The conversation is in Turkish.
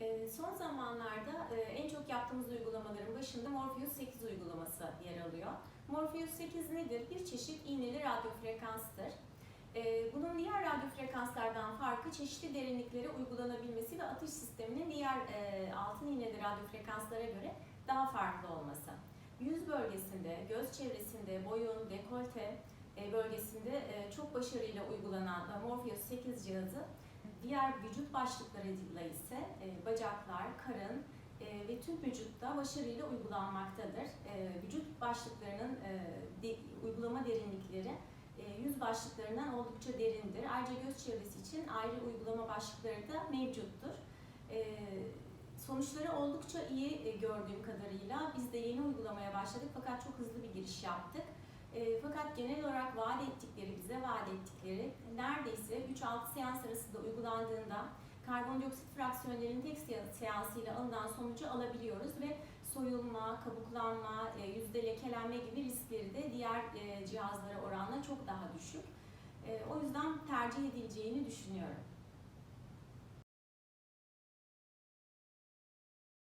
Ee, Son zamanlarda e, en çok yaptığımız uygulamaların başında Morpheus 8 uygulaması yer alıyor. Morpheus 8 nedir? Bir çeşit iğneli radyo frekanstır. Ee, Bunun diğer radyo frekanslardan farkı çeşitli derinliklere uygulanabilmesi ve atış sisteminin diğer e, altın iğneli radyo frekanslara göre daha farklı olması. Yüz bölgesinde, göz çevresinde, boyun, dekolte e, bölgesinde çok başarıyla uygulanan Morpheus 8 cihazı diğer vücut başlıklarıyla ise e, bacaklar, karın e, ve tüm vücutta başarıyla uygulanmaktadır. E, vücut başlıklarının e, de, uygulama derinlikleri e, yüz başlıklarından oldukça derindir. Ayrıca göz çevresi için ayrı uygulama başlıkları da mevcuttur. E, sonuçları oldukça iyi e, gördüğüm kadarıyla biz de yeni uygulamaya başladık fakat çok hızlı bir giriş yaptık. E, fakat genel olarak vaat ettikleri, bize vaat ettikleri neredeyse 3-6 seans arasında uygulandığında karbondioksit fraksiyonlarının tek se- seansıyla alınan sonucu alabiliyoruz ve soyulma, kabuklanma, e, yüzde lekelenme gibi riskleri de diğer e, cihazlara oranla çok daha düşük. E, o yüzden tercih edileceğini düşünüyorum.